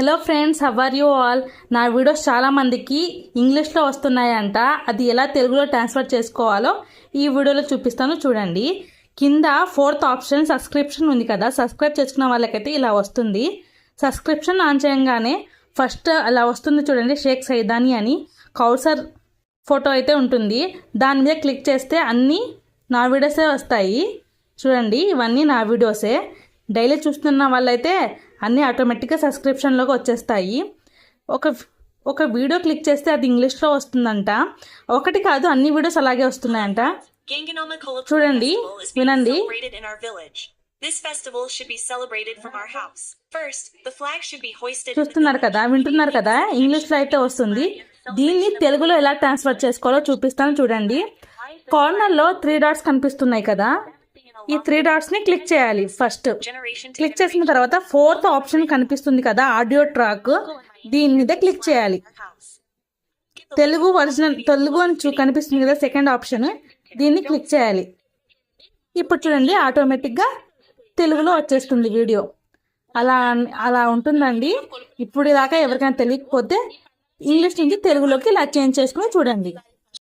Hello friends how are you all నా videos చాలామందికి ఇంగ్లీష్లో వస్తున్నాయంట. అది ఎలా తెలుగులో ట్రాన్స్ఫర్ చేసుకోవాలో ఈ వీడియోలో చూపిస్తాను చూడండి. కింద ఫోర్త్ ఆప్షన్ సబ్స్క్రిప్షన్ ఉంది కదా. సబ్స్క్రైబ్ చేసుకున్న వాళ్ళకైతే ఇలా వస్తుంది. సబ్స్క్రిప్షన్ ఆన్ చేయగానే ఫస్ట్ అలా వస్తుంది చూడండి షేక్ సైదాని అని. కౌసర్ ఫోటో అయితే ఉంటుంది. దాని మీద క్లిక్ చేస్తే అన్నీ నా వీడియోసే వస్తాయి. చూడండి ఇవన్నీ నా వీడియోసే. డైలీ చూస్తున్న వాళ్ళైతే అన్నీ ఆటోమేటిక్గా సబ్స్క్రిప్షన్లోకి వచ్చేస్తాయి. ఒక ఒక వీడియో క్లిక్ చేస్తే అది ఇంగ్లీష్లో వస్తుందంట. ఒకటి కాదు అన్ని వీడియోస్ అలాగే వస్తున్నాయంట. చూడండి, వినండి. చూస్తున్నారు. కదా వింటున్నారు కదా ఇంగ్లీష్లో అయితే వస్తుంది. దీన్ని తెలుగులో ఎలా ట్రాన్స్ఫర్ చేసుకోవాలో చూపిస్తాను చూడండి. కార్నర్లో త్రీ డాట్స్ కనిపిస్తున్నాయి కదా. ఈ త్రీ డాట్స్ని క్లిక్ చేయాలి ఫస్ట్ క్లిక్ చేసిన తర్వాత ఫోర్త్ ఆప్షన్ కనిపిస్తుంది కదా ఆడియో ట్రాక్ దీని మీద క్లిక్ చేయాలి. తెలుగు ఒరిజినల్ తెలుగు అని చూ కనిపిస్తుంది కదా సెకండ్ ఆప్షన్ దీన్ని క్లిక్ చేయాలి. ఇప్పుడు చూడండి ఆటోమేటిక్గా తెలుగులో వచ్చేస్తుంది వీడియో అలా అలా ఉంటుందండి. ఇప్పుడు దాకా ఎవరికైనా తెలియకపోతే ఇంగ్లీష్ నుంచి తెలుగులోకి ఇలా చేంజ్ చేసుకుని చూడండి.